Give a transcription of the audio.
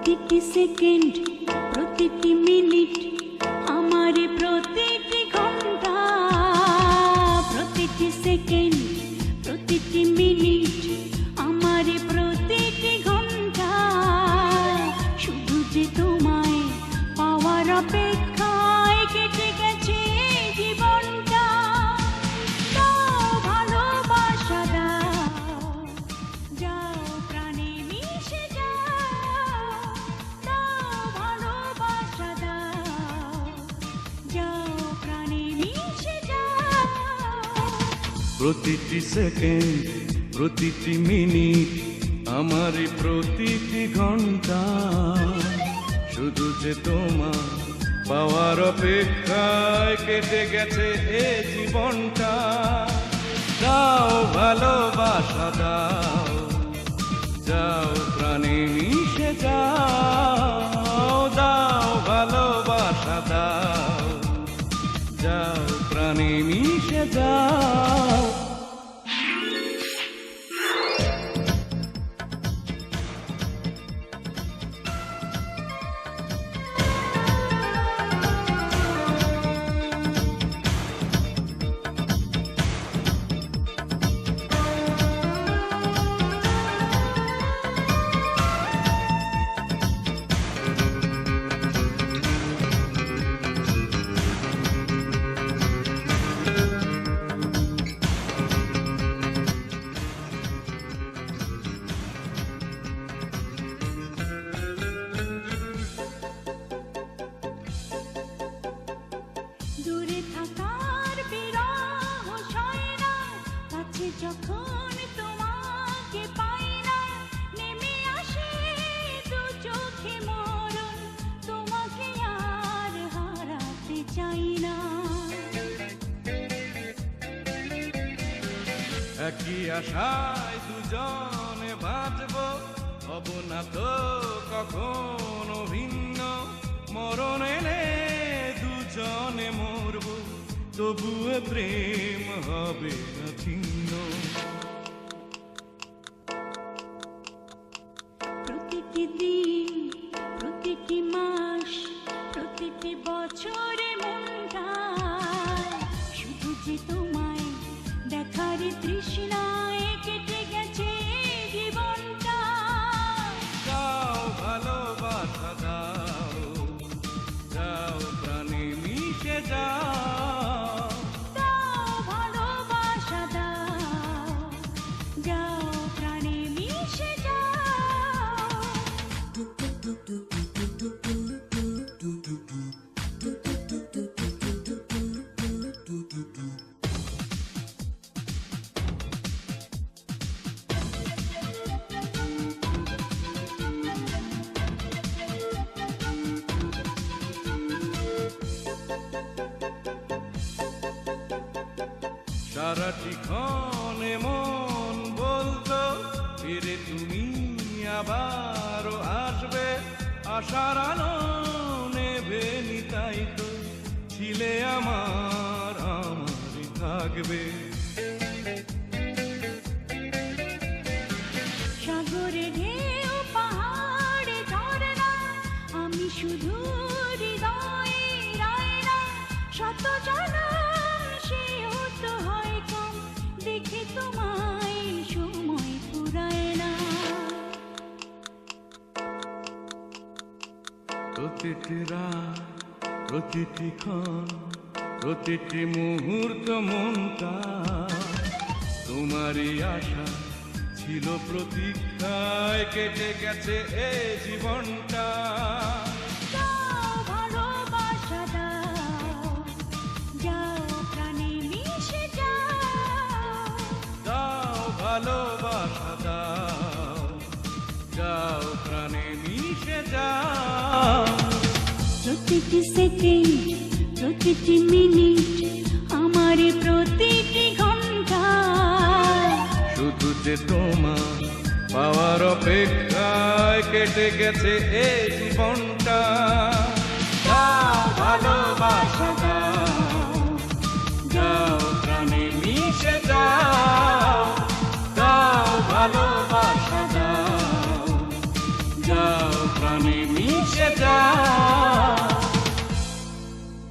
প্রতিটি সেকেন্ড প্রতিটি মিনিট আমার প্রতিটি ঘণ্টা। প্রতিটি সেকেন্ড প্রতিটি মিনিট প্রতিটি সেকেন্ড প্রতিটি মিনিট আমার প্রতিটি ঘণ্টা। শুধু যে তোমার পাওয়ার অপেক্ষায় কেটে গেছে এ জীবনটা। দাও ভালোবাসা দাও, যাও প্রাণে মিশে যাও, দাও ভালোবাসা দাও, যাও প্রাণে মিশে যাও। একই আশায় দুজনে বাঁচব হব না তো কখনো ভিন্ন। মরণ এলে দুজনে মরব। তবুও প্রেম হবে না ভিন্ন দেখার তৃষ্ণায় কেটে সারাটি ক্ষণে মন বলতো, ফিরে তুমি আসবে। আশার তো ছিলে আমার, আমারই থাকবে। সাগরে ঢেউ প্রতিটি রাত প্রতিটি ক্ষণ প্রতিটি মুহূর্ত মনটা। তোমারই আশা ছিল প্রতীক্ষায় কেটে গেছে এ জীবনটা। ভালোবাসা দাও যাও প্রাণে মিশে যাও। প্রতিটি সেকেন্ড প্রতিটি মিনিট আমার প্রতিটি ঘণ্টা। শুধু যে তোমার পাওয়ার অপেক্ষায় কেটে গেছে এই জীবনটা। ভালোবাসা যাও প্রাণে মিশে যাও